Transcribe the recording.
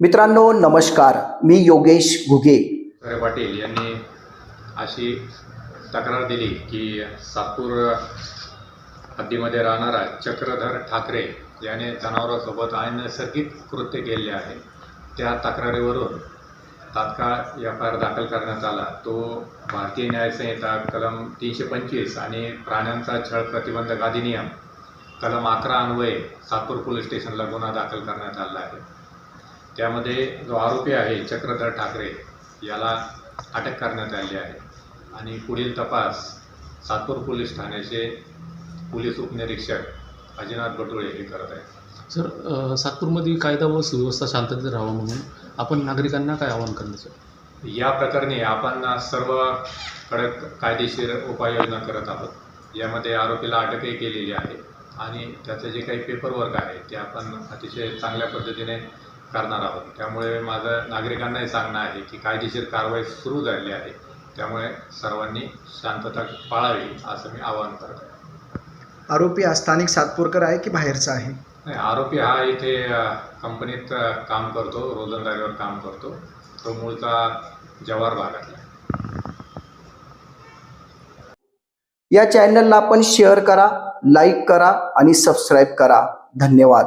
मित्रांनो नमस्कार. मी योगेश घुगे. खरे पाटील यांनी अशी तक्रार दिली की सातपूर हद्दीमध्ये राहणारा चक्रधर ठाकरे याने जनावरांसोबत अनैसर्गिक कृत्य केले आहे. त्या तक्रारीवरून तात्काळ एफ आय आर दाखल करण्यात आला. तो भारतीय न्यायसंहिता कलम तीनशे पंचवीस आणि प्राण्यांचा छळ प्रतिबंधक अधिनियम कलम अकरा अन्वये सातपूर पोलीस स्टेशनला गुन्हा दाखल करण्यात आला आहे. त्यामध्ये जो आरोपी आहे चक्रधर ठाकरे याला अटक करण्यात आली आहे. आणि पुढील तपास सातपूर पोलीस ठाण्याचे पोलीस उपनिरीक्षक अजिनाथ बटुळे हे करत आहेत. सर सातपूरमध्ये कायदा व सुव्यवस्था शांततेत राहावं म्हणून आपण नागरिकांना काय आवाहन करायचं या प्रकरणी आपण सर्व कडक कायदेशीर उपाययोजना करत आहोत. यामध्ये आरोपीला अटकही केलेली आहे. आणि त्याचं जे काही पेपरवर्क आहे ते आपण अतिशय चांगल्या पद्धतीने करणार आहोत. त्यामुळे माझं नागरिकांनाही सांगणं आहे की कायदेशीर कारवाई सुरू झालेली आहे. त्यामुळे सर्वांनी शांतता पाळावी असं मी आवाहन करत. आहे आरोपी हा स्थानिक सातपूरकर आहे की बाहेरचा आहे? नाही आरोपी हा इथे कंपनीत काम करतो रोजंदारीवर काम करतो. तो मूळचा जवाहर भागातला आहे. या चॅनलला आपण शेअर करा लाईक करा आणि सबस्क्राईब करा. धन्यवाद.